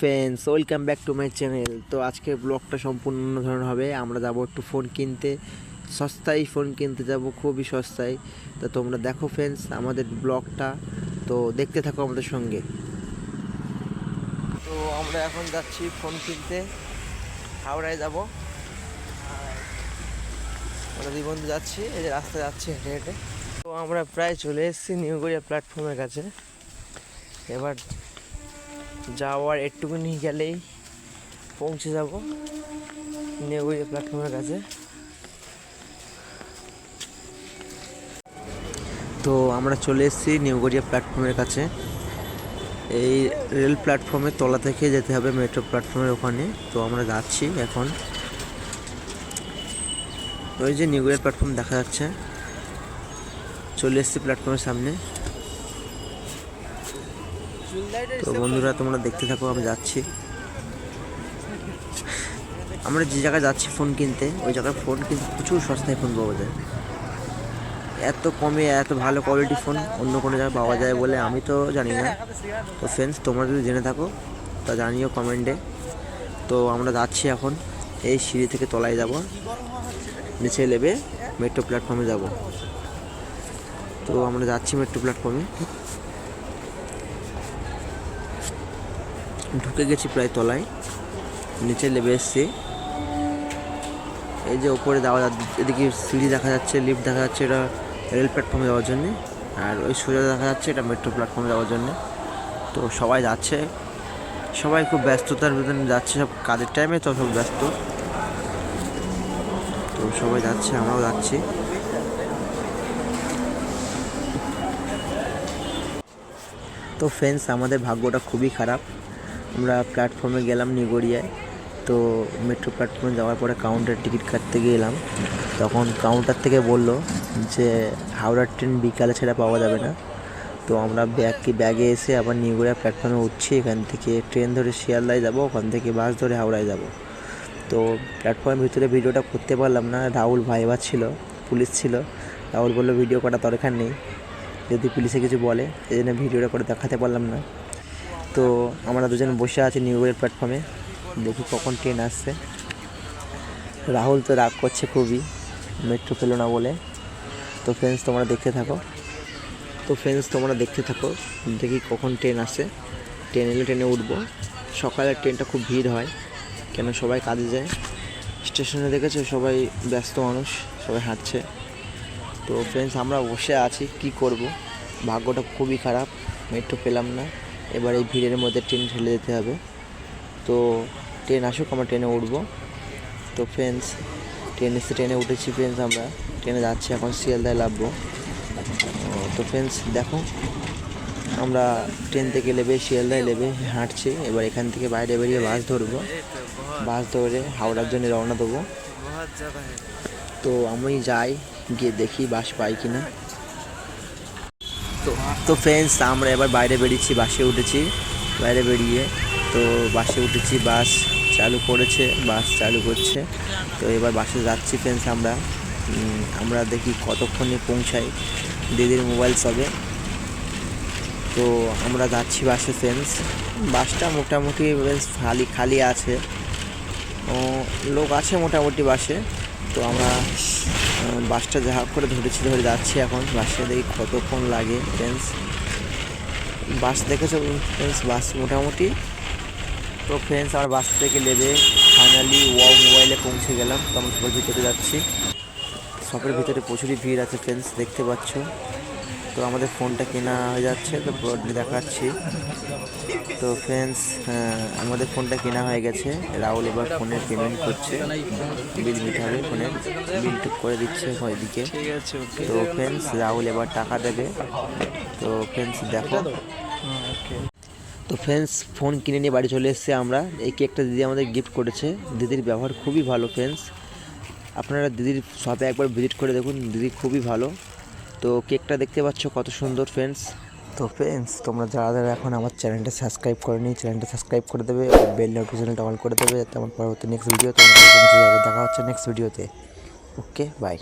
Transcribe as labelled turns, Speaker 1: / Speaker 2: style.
Speaker 1: Friends welcome back to my channel তো আজকে ব্লগটা সম্পূর্ণ ধরনের হবে। আমরা যাব একটু ফোন কিনতে। সস্তায় ফোন কিনতে যাব, খুবই সস্তায়। তো তোমরা দেখো ফ্রেন্ডস আমাদের ব্লগটা তো দেখতে থাকো আমাদের সঙ্গে। তো আমরা এখন যাচ্ছি ফোন কিনতে। হাওড়ায় যাব। আমরা দুই বন্ধু যাচ্ছি, এই যে রাস্তায় যাচ্ছি হেঁটে হেঁটে। তো আমরা প্রায় চলে এসেছি নিউগড়িয়া প্ল্যাটফর্মের কাছে। এবার যাওয়ার একটুখানি গেলেই পৌঁছে যাব। নেগুড়িয়া প্ল্যাটফর্মের কাছে। তো আমরা চলে এসেছি নিউগড়িয়া প্ল্যাটফর্মের কাছে। এই রেল প্ল্যাটফর্মের তলা থেকে যেতে হবে মেট্রো প্ল্যাটফর্মের ওখানে। তো আমরা যাচ্ছি এখন। ওই যে নিউগড়িয়া প্ল্যাটফর্ম দেখা যাচ্ছে। চলে এসেছি প্ল্যাটফর্মের সামনে। তো বন্ধুরা তোমরা দেখতে থাকো আমি যাচ্ছি। আমরা যে জায়গায় যাচ্ছি ফোন কিনতে ওই জায়গায় ফোন কিন্তু প্রচুর সস্তায় ফোন পাওয়া যায় এত কমে এত ভালো কোয়ালিটি ফোন অন্য কোনো জায়গায় পাওয়া যায় বলে আমি তো জানি না। তো ফ্রেন্ডস তোমরা যদি জেনে থাকো তা জানিও কমেন্টে তো আমরা যাচ্ছি এখন এই সিঁড়ি থেকে তলায় যাব। নিচে নেবে মেট্রো প্ল্যাটফর্মে যাব। তো আমরা যাচ্ছি মেট্রো প্ল্যাটফর্মে ঢুকে গেছি প্রায় তলায়। নিচে নেমে এসছি। এই যে ওপরে দেওয়া এদিকে সিঁড়ি দেখা যাচ্ছে লিফট দেখা যাচ্ছে, এটা রেল প্ল্যাটফর্মে যাওয়ার জন্যে। আর ওই সোজা দেখা যাচ্ছে, এটা মেট্রো প্ল্যাটফর্মে যাওয়ার জন্যে। তো সবাই যাচ্ছে। সবাই খুব ব্যস্ততার ভিতরে যাচ্ছে, সব কাজের টাইমে তো সব ব্যস্ত। তো সবাই যাচ্ছে, আমরাও যাচ্ছি। তো ফ্রেন্ডস আমাদের ভাগ্যটা খুবই খারাপ। আমরা প্ল্যাটফর্মে গেলাম নিগড়িয়ায়। তো মেট্রো প্ল্যাটফর্মে যাওয়ার পরে কাউন্টার টিকিট কাটতে গেলাম তখন কাউন্টার থেকে বলল যে হাওড়ার ট্রেন বিকালে ছাড়া পাওয়া যাবে না। তো আমরা ব্যাগকে ব্যাগে এসে আবার নিগড়িয়া প্ল্যাটফর্মে উঠছি। এখান থেকে ট্রেন ধরে শিয়ালদায় যাব, ওখান থেকে বাস ধরে হাওড়ায় যাব। তো প্ল্যাটফর্মের ভিতরে ভিডিওটা করতে পারলাম না। রাহুল ভাইবা ছিল, পুলিশ ছিল। রাহুল বলল, ভিডিও করা দরকার নেই। যদি পুলিশে কিছু বলে, এই জন্য ভিডিওটা করে দেখাতে পারলাম না। তো আমরা দুজন বসে আছি নিউ নিউগড়ের প্ল্যাটফর্মে দেখি কখন ট্রেন আসছে। রাহুল তো রাগ করছে খুবই মেট্রো পেল না বলে। তো ফ্রেন্ডস তোমরা দেখতে থাকো। তো ফ্রেন্ডস তোমরা দেখতে থাকো, দেখি কখন ট্রেন আসে ট্রেন এলে ট্রেনে উঠবো। সকালের ট্রেনটা খুব ভিড় হয়, কেন সবাই কাজে যায়। স্টেশনে দেখেছ সবাই ব্যস্ত মানুষ, সবাই হাঁটছে। তো ফ্রেন্ডস আমরা বসে আছি, কি করব? ভাগ্যটা খুবই খারাপ মেট্রো পেলাম না। এবার এই ভিড়ের মধ্যে ট্রেন ঠেলে যেতে হবে। তো ট্রেন আসুক, আমরা ট্রেনে উঠবো। তো ফ্রেন্ডস ট্রেন এসে ট্রেনে উঠেছি ফ্রেন্ডস আমরা। ট্রেনে যাচ্ছি এখন শিয়ালদায় লাভবো তো ফ্রেন্ডস দেখো, আমরা ট্রেন থেকে নেবে শিয়ালদায় নেবে হাঁটছি। এবার এখান থেকে বাইরে বেরিয়ে বাস ধরবো। বাস ধরে হাওড়ার জন্য রওনা দেবো। তো আমি যাই, গিয়ে দেখি বাস পাই কিনা। তো তো ফ্রেন্ডস আমরা এবার বাইরে বেরিয়েছি, বাসে উঠেছি। বাইরে বেরিয়ে তো বাসে উঠেছি, বাস চালু করেছে, বাস চালু করছে। তো এবার বাসে যাচ্ছি ফ্রেন্ডস আমরা। আমরা দেখি কতক্ষণে পৌঁছাই দিদির মোবাইল সবে। তো আমরা যাচ্ছি বাসে ফ্রেন্ডস বাসটা মোটামুটি বেশ খালি খালি আছে। লোক আছে মোটামুটি বাসে। তো আমরা বাসটা যা করে ধরেছি, ধরে যাচ্ছি এখন। বাসে দেখি কতক্ষণ লাগে ফ্রেন্ডস বাস দেখেছ ফ্রেন্ডস বাস মোটামুটি। তো ফ্রেন্ডস আমার বাস থেকে নেবে ফাইনালি ওয়াও মোবাইলে পৌঁছে গেলাম। তো আমরা সবার ভিতরে যাচ্ছি। শপের ভিতরে প্রচুরই ভিড় আছে ফ্রেন্ডস দেখতে পাচ্ছ। তো আমাদের ফোনটা কেনা হয়ে যাচ্ছে, তো broadly দেখাচ্ছি। তো ফ্রেন্ডস আমাদের ফোনটা কেনা হয়ে গেছে। রাহুল এবার ফোনের পেমেন্ট করছে। বিল মিটারে ফোনের বিল টুক করে দিচ্ছে ওইদিকে তো ফ্রেন্ডস রাহুল এবার টাকা দেবে। তো ফ্রেন্ডস দেখো। তো ফ্রেন্ডস ফোন কিনে নিয়ে বাড়ি চলে এসেছি আমরা। এই কেকটা দিদি আমাদের গিফট করেছে। দিদির ব্যবহার খুবই ভালো ফ্রেন্ডস আপনারা দিদির শপে একবার ভিজিট করে দেখুন। দিদি খুবই ভালো। তো কেকটা দেখতে পাচ্ছ কত সুন্দর ফ্রেন্ডস তো ফ্রেন্ডস তোমরা যারা যারা এখন আমার চ্যানেলটা সাবস্ক্রাইব করেনি চ্যানেলটা সাবস্ক্রাইব করে দেবে বেল নোটিফিকেশনটা অন করে দেবে, যাতে আমার পরবর্তী নেক্সট ভিডিও তোমাদের দেখা হচ্ছে নেক্সট ভিডিওতে ওকে বাই